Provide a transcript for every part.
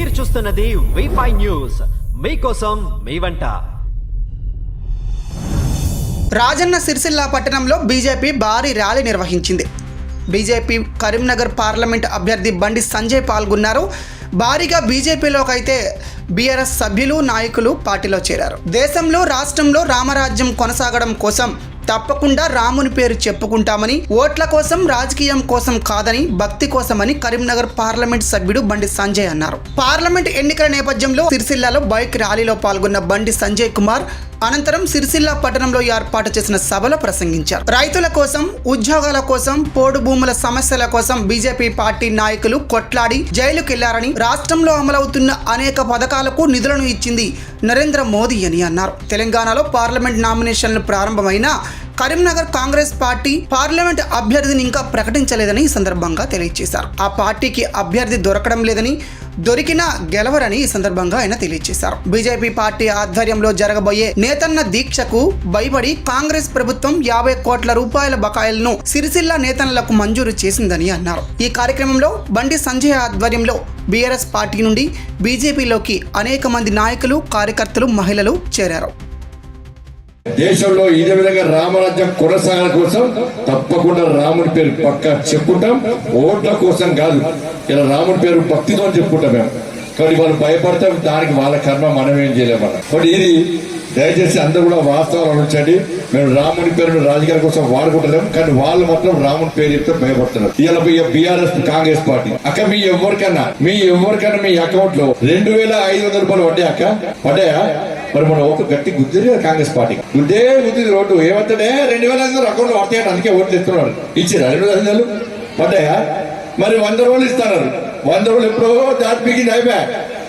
మీరు చూస్తున్నది V five news మీకోసం మీ వంట. రాజన్న సిరిసిల్ల పట్టణంలో బీజేపీ భారీ ర్యాలీ నిర్వహించింది. బీజేపీ కరీంనగర్ పార్లమెంట్ అభ్యర్థి బండి సంజయ్ పాల్గొన్నారు. భారీగా బీజేపీలోకి అయితే బీఆర్ఎస్ సభ్యులు నాయకులు పార్టీలో చేరారు. దేశంలో రాష్ట్రంలో రామరాజ్యం కొనసాగడం కోసం తప్పకుండా రాముని పేరు చెప్పుకుంటామని ఓట్ల కోసం రాజకీయం కోసం కాదని భక్తి కోసమని కరీంనగర్ పార్లమెంట్ సభ్యుడు బండి సంజయ్ అన్నారు. పార్లమెంట్ ఎన్నికల నేపథ్యంలో సిరిసిల్లాలో బైక్ ర్యాలీలో పాల్గొన్న బండి సంజయ్ కుమార్ అనంతరం సిరిసిల్ల పట్టణంలో ఏర్పాటు చేసిన సభలో ప్రసంగించారు. రైతుల కోసం ఉద్యోగాల కోసం పోడు భూముల సమస్యల కోసం బీజేపీ పార్టీ నాయకులు కొట్లాడి జైలుకెళ్ళారని రాష్ట్రంలో అమలవుతున్న అనేక పథకాలకు నిధులను ఇచ్చింది నరేంద్ర మోదీ అని అన్నారు. తెలంగాణలో పార్లమెంట్ నామినేషన్లు ప్రారంభమైన కరీంనగర్ కాంగ్రెస్ పార్టీ పార్లమెంట్ అభ్యర్థిని ఇంకా ప్రకటించలేదని ఈ సందర్భంగా తెలియజేశారు. ఆ పార్టీకి అభ్యర్థి దొరకడం లేదని దొరికినా గెలవరని ఈ సందర్భంగా ఆయన తెలియజేశారు. బీజేపీ పార్టీ ఆధ్వర్యంలో జరగబోయే నేతన్న దీక్షకు భయపడి కాంగ్రెస్ ప్రభుత్వం యాభై కోట్ల రూపాయల బకాయిలను సిరిసిల్ల నేతన్నలకు మంజూరు చేసిందని అన్నారు. ఈ కార్యక్రమంలో బండి సంజయ్ ఆధ్వర్యంలో బీఆర్ఎస్ పార్టీ నుండి బీజేపీలోకి అనేక మంది నాయకులు కార్యకర్తలు మహిళలు చేరారు. దేశంలో ఇదే విధంగా రామరాజ్యం కొనసాగల కోసం తప్పకుండా రాముడి పేరు పక్క చెప్పుకుంటాం. ఓట్ల కోసం కాదు ఇలా రాముడి పేరు భక్తితో చెప్పుకుంటాం మేము. కాబట్టి వాళ్ళు భయపడతాం దానికి వాళ్ళ కర్మ మనం ఏం చేయలేమన్న కాబట్టి ఇది దయచేసి అందరూ కూడా వాస్తవాలు ఆలోచించండి. మేము రాముడి పేరును రాజకీయాల కోసం వాడుకుంటలేము కానీ వాళ్ళు మాత్రం రాముడి పేరు చెప్తే భయపడుతున్నారు. ఇలా బీఆర్ఎస్ కాంగ్రెస్ పార్టీ. అక్క మీ ఎవరికన్నా మీ ఎవరికన్నా మీ అకౌంట్లో రెండు వేల ఐదు వందల రూపాయలు పడ్డాయి అక్క? పడ్డాయా? మరి మన ఓటు గట్టి గుద్దిరి కాంగ్రెస్ పార్టీ. గుద్దే గుద్దిది రోడ్డు. ఏమంటే రెండు వేల ఐదు వందలు అకౌంట్ పడతాయి అందుకే ఓట్లు ఇస్తున్నాడు ఇచ్చిరా రెండు వేల ఐదు వందలు? పడ్డాయా? మరి వంద రోజులు ఇస్తున్నారు వంద రోజులు ఎప్పుడో దాటి మిగిలింది అయిపోయా.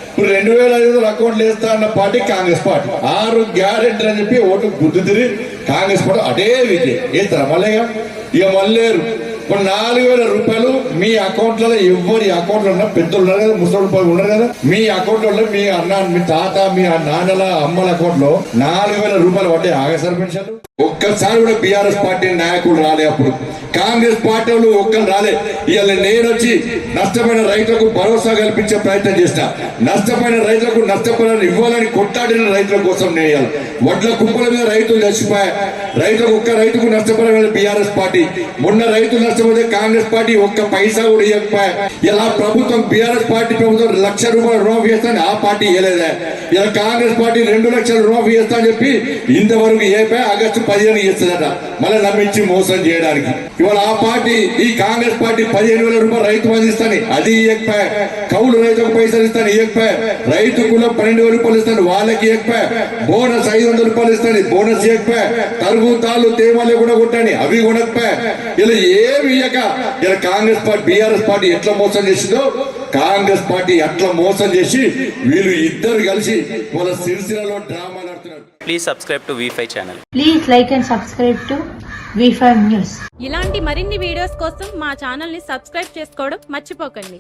ఇప్పుడు రెండు వేల ఐదు వందలు అకౌంట్లు వేస్తా అన్న పార్టీ కాంగ్రెస్ పార్టీ. ఆరు గ్యారెంటీ అని చెప్పి ఓటు గుద్దుతిరి కాంగ్రెస్ పార్టీ. అదే విజయ్. వేస్తారా మళ్ళీ ఇక మళ్ళీ లేరు. ఇప్పుడు నాలుగు వేల రూపాయలు మీ అకౌంట్లలో ఎవరి అకౌంట్లో ఉన్నా పెద్దలు ఉన్నారు కదా ముసలి ఉన్నారు కదా మీ అకౌంట్లో మీ అన్న మీ తాత మీ నాన్నల అమ్మల అకౌంట్లో నాలుగు వేల రూపాయలు పడ్డాయి ఆగసారి పెన్షన్లు? ఒక్కసారి కూడా బీఆర్ఎస్ పార్టీ నాయకులు రాలే అప్పుడు. కాంగ్రెస్ పార్టీ వాళ్ళు ఒక్కరు రాలే. ఇవాళ నేను వచ్చి నష్టపోయిన రైతులకు భరోసా కల్పించే ప్రయత్నం చేసిన. నష్టపోయిన రైతులకు నష్టపోయిన ఇవ్వాలని కొట్టాడిన రైతుల కోసం నేను ఇవ్వాలి వడ్ల కుప్పల మీద రైతులు చచ్చిపోయా. రైతులకు ఒక్క రైతుకు నష్టపోయిన బీఆర్ఎస్ పార్టీ. మొన్న రైతులు రాష్ట్రంలో కాంగ్రెస్ పార్టీ ఒక్క పైసా కూడా ఇవ్వకపోయా ఇలా ప్రభుత్వం బీఆర్ఎస్ పార్టీ ప్రభుత్వం లక్ష రూపాయలు రుణమాఫీ చేస్తాను ఆ పార్టీ ఇవ్వలేదా ఇలా కాంగ్రెస్ పార్టీ రెండు లక్షల రుణమాఫీ చేస్తా అని చెప్పి ఇంతవరకు ఏపై ఆగస్టు పదిహేను ఇస్తుందట మళ్ళీ నమ్మించి మోసం చేయడానికి. ఇవాళ ఆ పార్టీ ఈ కాంగ్రెస్ పార్టీ పదిహేను వేల రూపాయలు రైతు బంధు ఇస్తాను అది ఇవ్వకపోయా కౌలు రైతుకు పైసలు ఇస్తాను ఇవ్వకపోయా రైతు కూడా పన్నెండు వేల రూపాయలు ఇస్తాను వాళ్ళకి ఇవ్వకపోయా బోనస్ ఐదు వందల రూపాయలు ఇస్తాను బోనస్ ఇవ్వకపోయా తరుగు తాళ్ళు తేమాలు కూడా కొట్టాను అవి కొనకపోయా. ఇలా ఏ ఏమి ఇయ్యక. ఇలా కాంగ్రెస్ పార్టీ బీఆర్ఎస్ పార్టీ ఎట్లా మోసం చేసిందో కాంగ్రెస్ పార్టీ అట్లా మోసం చేసి వీళ్ళు ఇద్దరు కలిసి వాళ్ళ సిరిసిలలో డ్రామాలు ఆడుతున్నారు please subscribe to వీఫై channel Please like and subscribe to V5 News. ఇలాంటి మరిన్ని వీడియోస్ కోసం మా ఛానల్ని సబ్స్క్రైబ్ చేసుకోవడం మర్చిపోకండి.